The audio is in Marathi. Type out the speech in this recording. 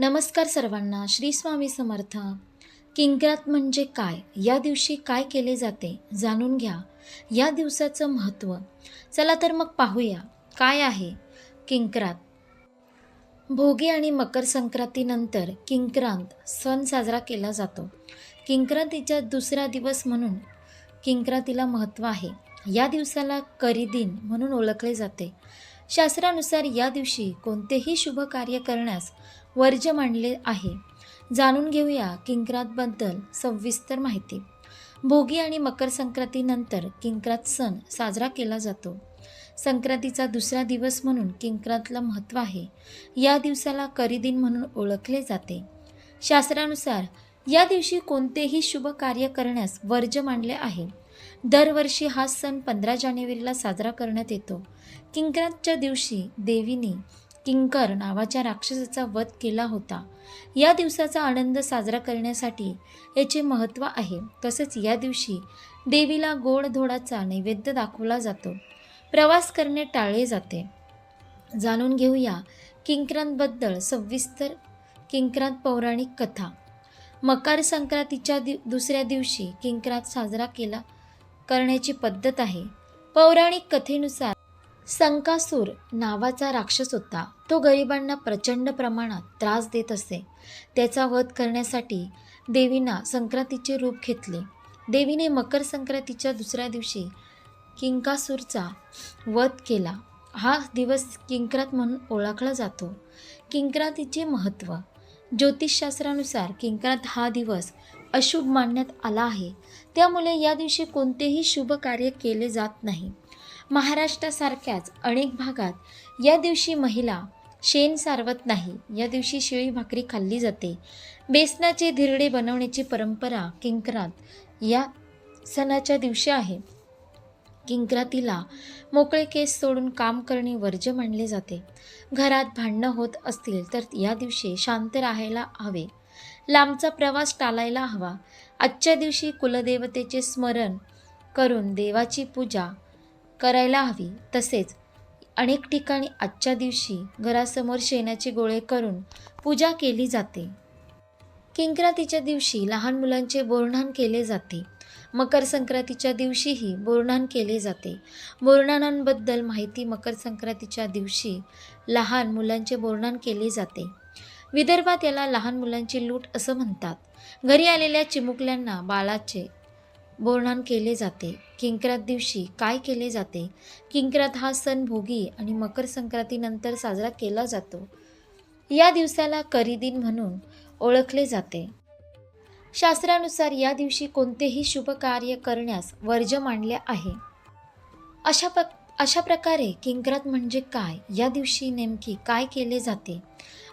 नमस्कार सर्वांना श्री स्वामी समर्थ. किंक्रात म्हणजे काय? या दिवशी काय केले जाते? जाणून घ्या. या दिवसाचं महत्त्व. चला तर मग पाहूया. काय आहे किंक्रात भोगी आणि मकर संक्रांतीनंतर किंक्रांत सण साजरा केला जातो. किंक्रांतीचा दुसरा दिवस म्हणून किंक्रांतीला महत्त्व आहे. या दिवसाला करी दिन म्हणून ओळखले जाते. शास्त्रानुसार या दिवशी कोणतेही शुभ कार्य करण्यास वर्ज्य मानले आहे. जाणून घेऊया किंक्रातबद्दल सविस्तर माहिती. भोगी आणि मकर संक्रांतीनंतर किंक्रात सण साजरा केला जातो. संक्रांतीचा दुसरा दिवस म्हणून किंक्रातला महत्त्व आहे. या दिवसाला करीदिन म्हणून ओळखले जाते. शास्त्रानुसार या दिवशी कोणतेही शुभ कार्य करण्यास वर्ज्य मानले आहे. दरवर्षी हा सण पंधरा जानेवारीला साजरा करण्यात येतो. किंक्रांतच्या दिवशी देवीने किंकर नावाच्या राक्षसाचा वध केला होता. या दिवसाचा आनंद साजरा करण्यासाठी याचे महत्त्व आहे. तसेच या दिवशी देवीला गोडधोडाचा नैवेद्य दाखवला जातो. प्रवास करणे टाळले जाते. जाणून घेऊया किंक्रांतबद्दल सविस्तर किंक्रांत पौराणिक कथा. मकर संक्रांतीच्या दि दुसऱ्या दिवशी किंक्रांत साजरा केला करण्याची पद्धत आहे. पौराणिक कथेनुसार संकासूर नावाचा राक्षस होता. तो गरिबांना प्रचंड प्रमाणात त्रास देत असे. त्याचा वध करण्यासाठी देवीना संक्रांतीचे रूप घेतले. देवीने मकर संक्रांतीच्या दुसऱ्या दिवशी किंकासूरचा वध केला. हा दिवस किंक्रात म्हणून ओळखला जातो. किंक्रांतीचे महत्त्व. ज्योतिषशास्त्रानुसार किंक्रात हा दिवस अशुभ मानण्यात आला आहे. त्यामुळे या दिवशी कोणतेही शुभ कार्य केले जात नाही. महाराष्ट्रासारख्याच अनेक भागात या दिवशी महिला शेण सारवत नाही. या दिवशी शिळी भाकरी खाल्ली जाते. बेसनाचे धिरडे बनवण्याची परंपरा किंकरात या सणाच्या दिवशी आहे. किंकरातीला मोकळे केस सोडून काम करणे वर्ज्य मानले जाते. घरात भांडणं होत असतील तर या दिवशी शांत राहायला हवे. लांबचा प्रवास टाळायला हवा. आजच्या दिवशी कुलदेवतेचे स्मरण करून देवाची पूजा करायला हवी. तसेच अनेक ठिकाणी आजच्या दिवशी घरासमोर शेणाचे गोळे करून पूजा केली जाते. किंक्रातीच्या दिवशी लहान मुलांचे बोरणान केले जाते. मकर संक्रांतीच्या दिवशीही बोरणान केले जाते. बोरणानांबद्दल माहिती मकर संक्रांतीच्या दिवशी लहान मुलांचे बोरणान केले जाते. विदर्भात याला लहान मुलांची लूट असं म्हणतात. घरी आलेल्या चिमुकल्यांना बाळाचे बोरणान केले जाते. किंक्रात दिवशी काय केले जाते? किंक्रात हा सण भोगी आणि मकर संक्रांतीनंतर साजरा केला जातो. या दिवसाला करीदिन म्हणून ओळखले जाते. शास्त्रानुसार या दिवशी कोणतेही शुभ कार्य करण्यास वर्ज्य मानले आहे. अशा प अशा प्रकारे किंक्रात म्हणजे काय? या दिवशी नेमकी काय केले जाते?